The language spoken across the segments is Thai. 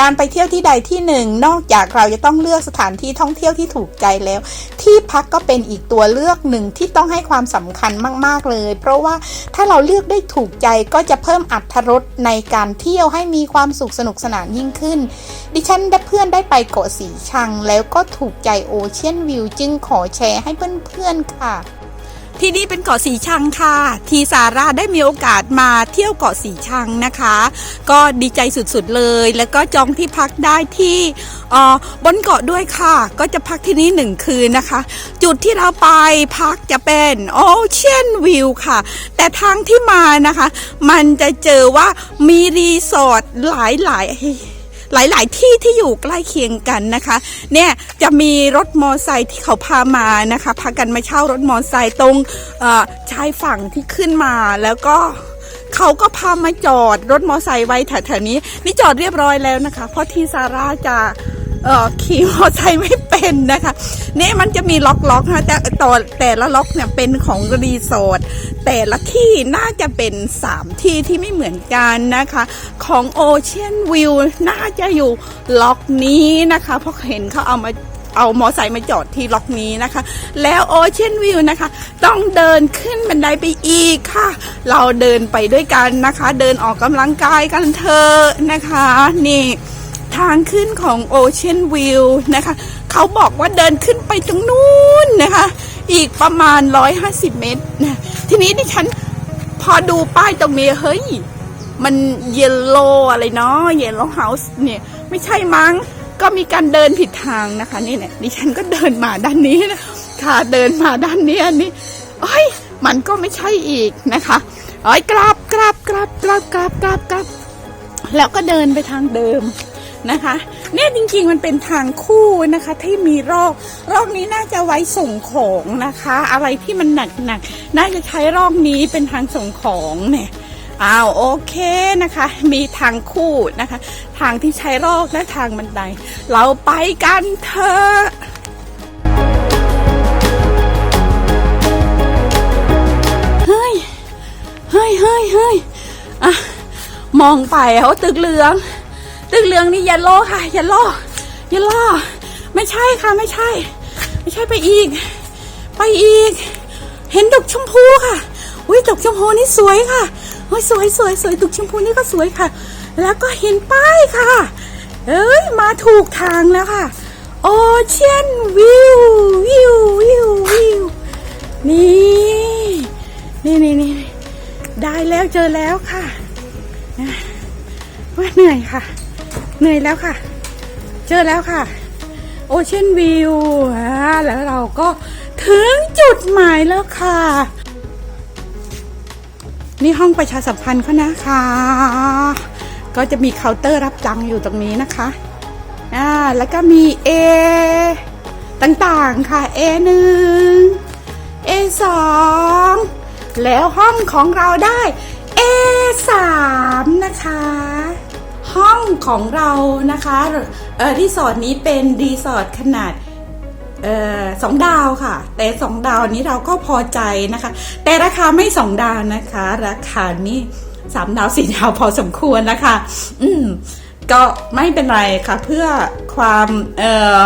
การไปเที่ยวที่ใดที่หนึ่ง นอกจากเราจะต้องเลือกสถานที่ท่องเที่ยวที่ถูกใจแล้ว ที่พักก็เป็นอีกตัวเลือกหนึ่งที่ต้องให้ความสำคัญมาก ๆเลย เพราะว่าถ้าเราเลือกได้ถูกใจก็จะเพิ่มอัตรถรสในการเที่ยวให้มีความสุขสนุกสนานยิ่งขึ้น ดิฉันได้เพื่อนได้ไปเกาะสีชัง แล้วก็ถูกใจโอเชียนวิวจึงขอแชร์ให้เพื่อนๆค่ะ ที่นี่เป็นเกาะสีชังค่ะ ทีสาราได้มีโอกาสมาเที่ยวเกาะสีชังนะคะ ก็ดีใจสุดๆเลย แล้วก็จองที่พักได้ที่บนเกาะด้วยค่ะ ก็จะพักที่นี่หนึ่งคืนนะคะ จุดที่เราไปพักจะเป็นโอเชียนวิวค่ะ แต่ทางที่มานะคะ มันจะเจอว่ามีรีสอร์ทหลายๆ หลายๆ ที่ที่อยู่ใกล้เคียงกันนะคะ เนี่ยจะมีรถมอไซค์ที่เขาพามานะคะ พากันมาเช่ารถมอไซค์ตรงชายฝั่งที่ขึ้นมาแล้วก็เขาก็พามาจอดรถมอไซค์ไว้แถวๆนี้ นี่จอดเรียบร้อยแล้วนะคะ เพราะที่ซาร่าจะเอ่อขี่มอไซค์ไม่ เป็นนะคะนี่มันจะมีล็อกล็อกนะแต่ต่อแต่ละล็อกเนี่ยเป็นของรีสอร์ทแต่ละที่น่าจะเป็น 3 ที่ที่ไม่เหมือนกันนะคะ ของโอเชียนวิวน่าจะอยู่ล็อกนี้นะคะ เพราะเห็นเขาเอามาเอามอไซค์มาจอดที่ล็อกนี้นะคะ แล้วโอเชียนวิวนะคะ ต้องเดินขึ้นบันไดไปอีกค่ะ เราเดินไปด้วยกันนะคะ เดินออกกำลังกายกันเถอะนะคะ นี่ ทางขึ้นของ Ocean View นะคะ เขาบอกว่าเดินขึ้นไปตรงนู้นนะคะ อีกประมาณ 150 เมตรนะทีนี้ดิฉันพอดูป้ายตรงนี้เฮ้ย มันเยลโลอะไรเนาะเยลโลเฮาส์เนี่ย ไม่ใช่มั้งก็มีการเดินผิดทางนะคะนี่เนี่ยดิฉันก็เดินมาด้านนี้นะค่ะเดินมาด้านนี้อันนี้เอ้ยมันก็ไม่ใช่อีกนะคะเอ้ยกราบกราบกราบกราบกราบกราบกราบแล้วก็เดินไปทางเดิม นะคะ เนี่ยจริงๆมันเป็นทางคู่นะคะที่มีรอกรอกนี้น่าจะไว้ส่งของนะคะ อะไรที่มันหนักๆน่าจะใช้รอกนี้เป็นทางส่งของเนี่ยอ้าวโอเคนะคะ มีทางคู่นะคะ ทางที่ใช้รอกและทางบันได เราไปกันเถอะเฮ้ยเฮ้ยเฮ้ยเฮ้ยอะมองไปเขาตึกเหลือง ตึกเหลืองนี่อย่าโลค่ะอย่าโลอย่าโลไม่ใช่ค่ะไม่ใช่ ไม่ใช่ไปอีก ไปอีก เห็นดอกชมพูค่ะอุ้ยดอกชมพูนี่สวยค่ะโอ้ยสวยสวยสวยดอกชมพูนี่ก็สวยค่ะ แล้วก็เห็นป้ายค่ะ เอ้ยมาถูกทางแล้วค่ะโอเชียนวิววิววิววิวนี่นี่นี่นี่ได้แล้วเจอแล้วค่ะว่าเหนื่อยค่ะ เหนื่อยแล้วค่ะ เจอแล้วค่ะ โอเชียนวิวแล้วเราก็ถึงจุดหมายแล้วค่ะ นี่ห้องประชาสัมพันธ์เขานะคะ ก็จะมีเคาน์เตอร์รับจังอยู่ตรงนี้นะคะอ่าแล้วก็มี A ต่างๆค่ะ A หนึ่ง A สองแล้วห้องของเราได้ A สามนะคะ ห้องของเรานะคะเออรีสอร์ทนี้เป็นรีสอร์ทขนาดออสองดาวค่ะ แต่สองดาวนี้เราก็พอใจนะคะ แต่ราคาไม่สองดาวนะคะ ราคานี่สามดาวสี่ดาวพอสมควรนะคะ อืมก็ไม่เป็นไรค่ะ เพื่อความเออ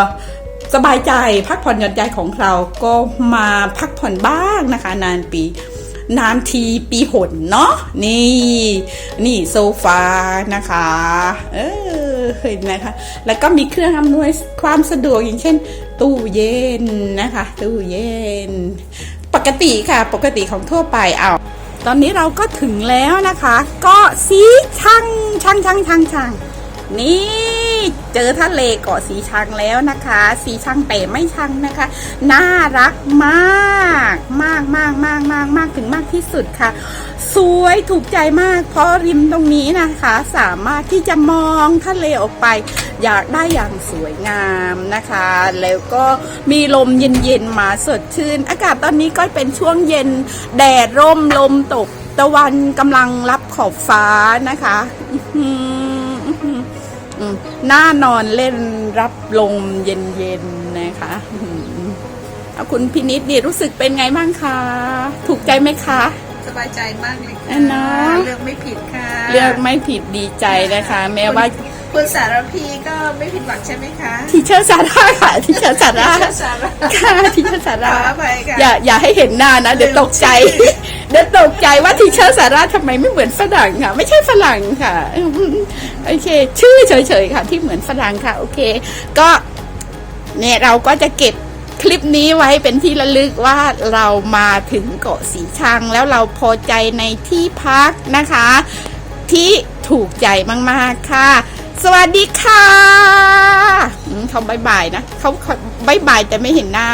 สบายใจพักผ่อนหย่อนใจของเราก็มาพักผ่อนบ้างนะคะ นานปี นานทีปีหนเนาะนี่ นี่โซฟานะคะ เออเห็นไหมคะแล้วก็มีเครื่องอำนวยความสะดวกอย่างเช่น ตู้เย็นนะคะ ตู้เย็น ปกติค่ะปกติของทั่วไปเอาตอนนี้เราก็ถึงแล้วนะคะ ก็สีชังชังชังชังชังนี่ เจอทะเลเกาะสีชังแล้วนะคะ สีชังแต่ไม่ชังนะคะ น่ารักมาก มากมากมากมากมากถึงมากที่สุดค่ะ สวยถูกใจมาก เพราะริมตรงนี้นะคะ สามารถที่จะมองทะเลออกไป อยากได้อย่างสวยงามนะคะ แล้วก็มีลมเย็นๆมาสดชื่น อากาศตอนนี้ก็เป็นช่วงเย็นแดดร่มลมตกตะวันกำลังรับขอบฟ้านะคะ ออืมน่านอนเล่นรับลมเย็นๆนะคะอื้อหือเอาคุณพินิษนี่รู้สึกเป็นไงบ้างคะ ถูกใจไหมคะ สบายใจมากเลยอัค่ะนนะเลือกไม่ผิดค่ะ เลือกไม่ผิดดีใจนะคะ แม้ว่าคุณสารพีก็ไม่ผิดหวังใช่ไหมคะทีเชอร์ซาร่าค่ะทีเชอร์ซาร่าเชื่อสาระค่ะทีเชอร์ซาขร่าออภัยค่ะอย่าอย่าให้เห็นหน้านะ เดี๋ยวตกใจ เดี๋ยวตกใจว่าทีเชอร์ซาร่าทำไมไม่เหมือนฝรั่งค่ะ ไม่ใช่ฝรั่งค่ะโอเค ชื่อเฉยๆค่ะ ที่เหมือนฝรั่งค่ะ โอเค ก็เนี่ยเราก็จะเก็บคลิปนี้ไว้เป็นที่ระลึกว่าเรามาถึงเกาะสีชัง แล้วเราพอใจในที่พักนะคะ ที่ถูกใจมากๆค่ะ สวัสดีค่ะเขาบายบายนะเขาเขาบายบายแต่ไม่เห็นหน้า